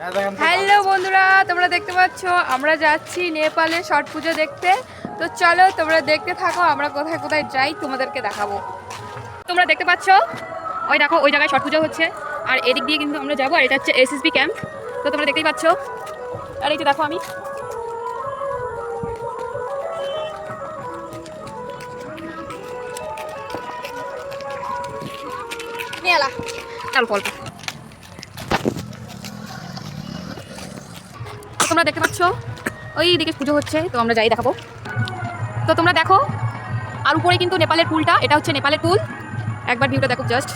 Hello বন্ধুরা তোমরা দেখতে পাচ্ছ আমরা যাচ্ছি নেপালে ছট পুজো দেখতে। তো চলো তোমরা দেখতে থাকো আমরা কোথায় কোথায় যাই তোমাদেরকে দেখাবো। তোমরা দেখতে পাচ্ছ? ওই দেখো ওই জায়গায় ছট পুজো হচ্ছে। আর এদিক দিয়ে কিন্তু আমরা যাব আর এটা হচ্ছে এসএসবি ক্যাম্প। তো তোমরা দেখতেই পাচ্ছ। আর এই যে দেখো আমি। নিয়ে এলা চল অল্প তোমরা দেখতে পাচ্ছ? ওই দিকে পুজো হচ্ছে, তো আমরা যাই দেখাবো। তো তোমরা দেখো, আর উপরে কিন্তু নেপালের পুলটা, এটা হচ্ছে নেপালের পুল। একবার ভিউটা দেখো জাস্ট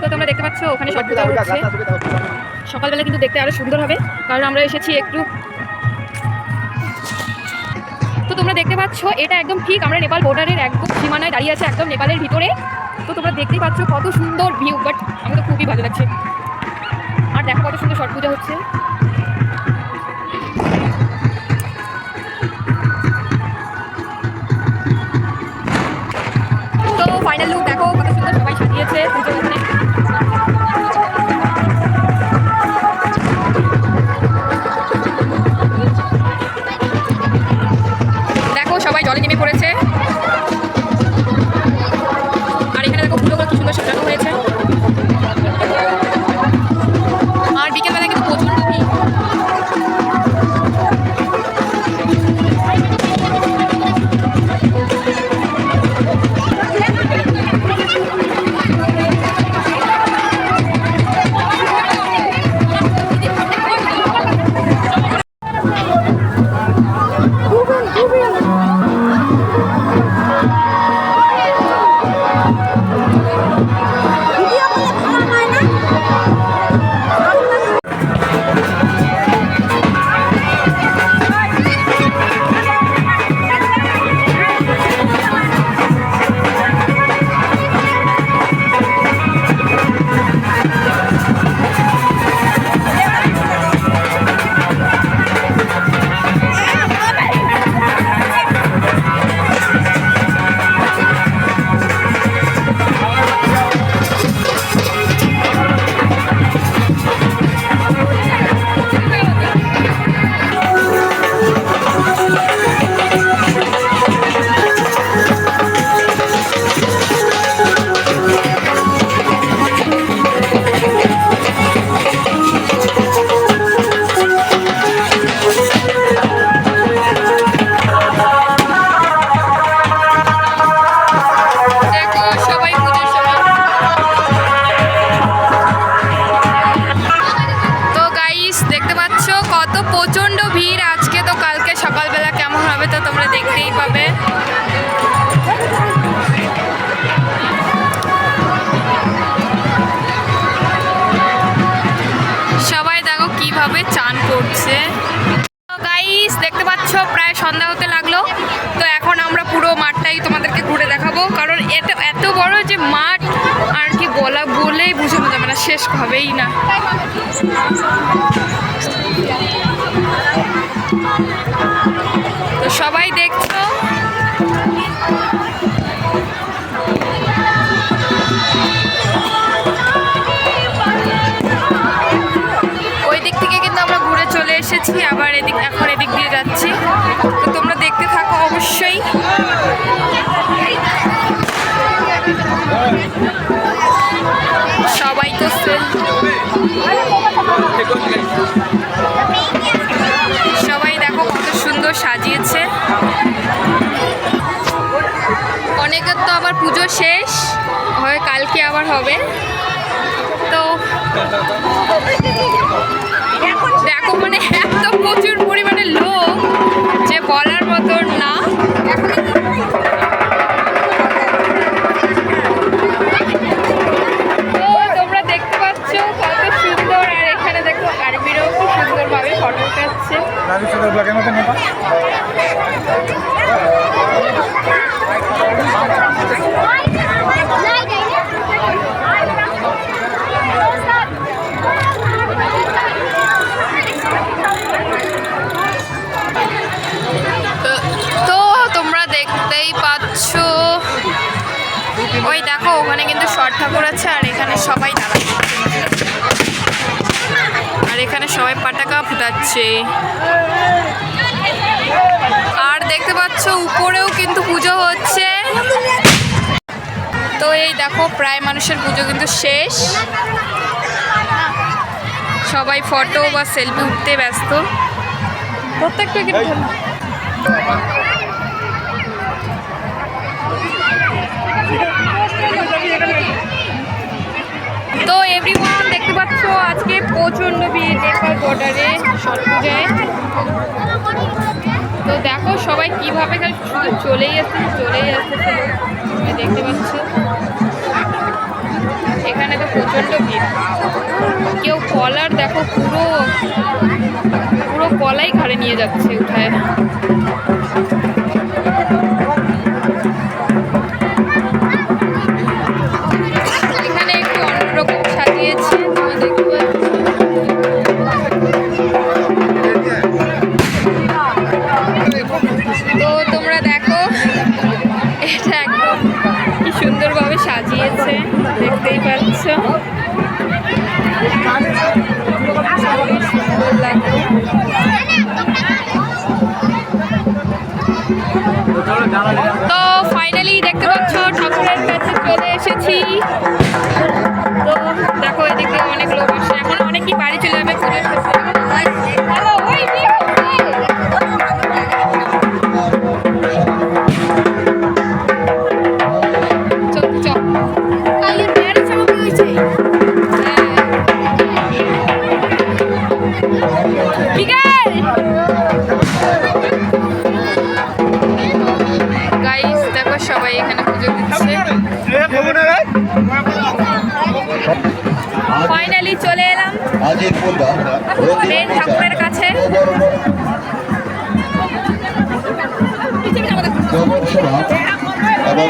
তো তোমরা দেখতে পাচ্ছ, ওখানে সব পূজা হচ্ছে। সকালবেলা কিন্তু দেখতে আরও সুন্দর হবে, কারণ আমরা এসেছি একটু। তো তোমরা দেখতে পাচ্ছ, এটা একদম ঠিক আমরা নেপাল বর্ডারের একদম সীমানায় দাঁড়িয়ে আছে, একদম নেপালের ভিতরে। তো তোমরা দেখতেই পাচ্ছ কত সুন্দর ভিউ বাট আমার তো খুবই ভালো লাগছে। ছট পূজা হচ্ছে। মাঠ আর কি বলা বলেই বুঝানো যাবে না, শেষ হবেই না। তো সবাই দেখছ? ওই দিক থেকে কিন্তু আমরা ঘুরে চলে এসেছি, আবার এদিক এখন এদিক দিয়ে যাচ্ছি। তো তোমরা দেখতে থাকো অবশ্যই। সবাই তো সবাই দেখো কত সুন্দর সাজিয়েছে। অনেকের তো আবার পুজো শেষ, হয় কালকে আবার হবে। তো তো তোমরা দেখতেই পাচ্ছ, ওই দেখো, ওখানে কিন্তু শর্ট ঠাকুর আছে আর এখানে সবাই দাঁড়াচ্ছে যাচ্ছে আর দেখতে পাচ্ছ উপরেও কিন্তু পুজো হচ্ছে। তো এই দেখো প্রায় মানুষের পুজো কিন্তু শেষ। সবাই ফটো বা সেলফি উঠতে ব্যস্ত। প্রত্যেকটা কিন্তু। তো এভরিওয়ান দেখতে পাচ্ছ আজকে প্রচণ্ড ভিড় নেপাল বর্ডারে ছট পূজায় তো দেখো সবাই কীভাবে খালি শুধু চলেই আসতেছে চলেই আসতেছে তুমি দেখতে পাচ্ছ। এখানে তো প্রচণ্ড ভিড়। কেউ কলার দেখো পুরো পুরো কলাই ঘাড়ে নিয়ে যাচ্ছে উঠায়। ফাইনালি চলে এলাম মেন ঠাকুরের কাছে জগৎসভা এবং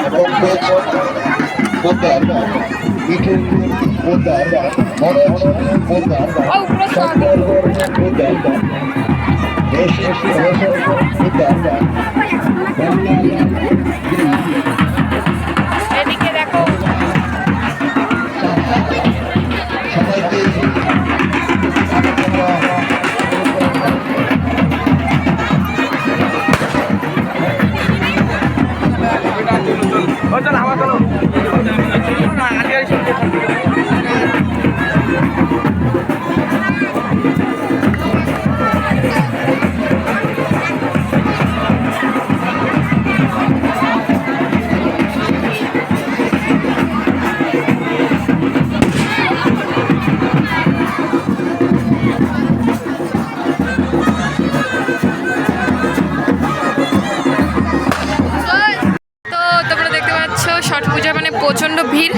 ছট পূজা মানে প্রচণ্ড ভিড়।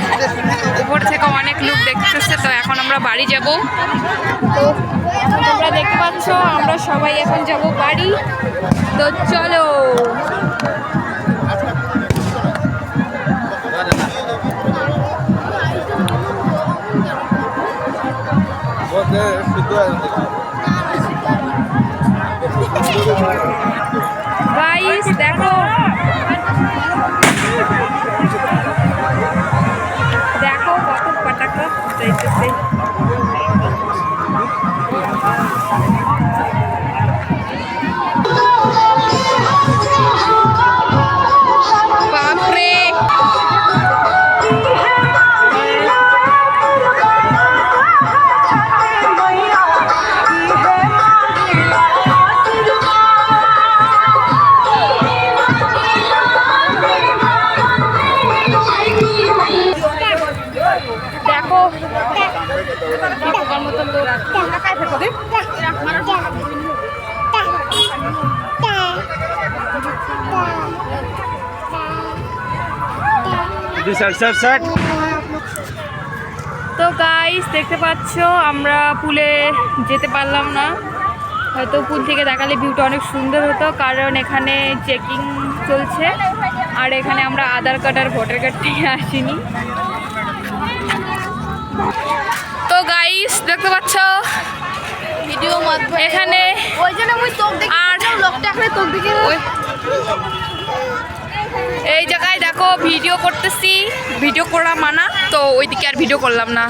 উপর থেকে অনেক লোক দেখতেছে, তো এখন আমরা বাড়ি যাব। তো তোমরা দেখতে পাচ্ছ, আমরা সবাই এখন যাব বাড়ি। তো চলো। গাইস দেখো। দেখো কত পাটাকা যাইতেছে তো গাইস দেখতে পাচ্ছ, আমরা পুলে যেতে পারলাম না। হয়তো পুল থেকে দেখালে ভিউটা অনেক সুন্দর হতো, কারণ এখানে চেকিং চলছে। আর এখানে আমরা আধার কার্ড আর ভোটার কার্ড নিয়ে আসিনি। গাইস দেখতে পাচ্ছ? ভিডিও মাধ্যমে এখানে ওই জন্য আমি তোক দেখি আর লোকটা এখানে তোক দিকে এই জায়গায় দেখো ভিডিও করতেছি। ভিডিও করা মানা তো ওইদিকে আর ভিডিও করলাম না।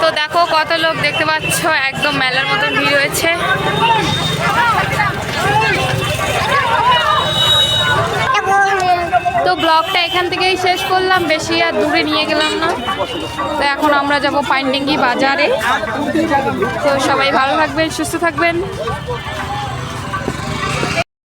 তো দেখো কত লোক দেখতে পাচ্ছ একদম মেলার মতন ভিড় হয়েছে। তো ব্লগটা এখান থেকেই শেষ করলাম। বেশি আর দূরে নিয়ে গেলাম না। তো এখন আমরা যাব পাইনডিঙ্গি বাজারে। তো সবাই ভালো থাকবেন, সুস্থ থাকবেন।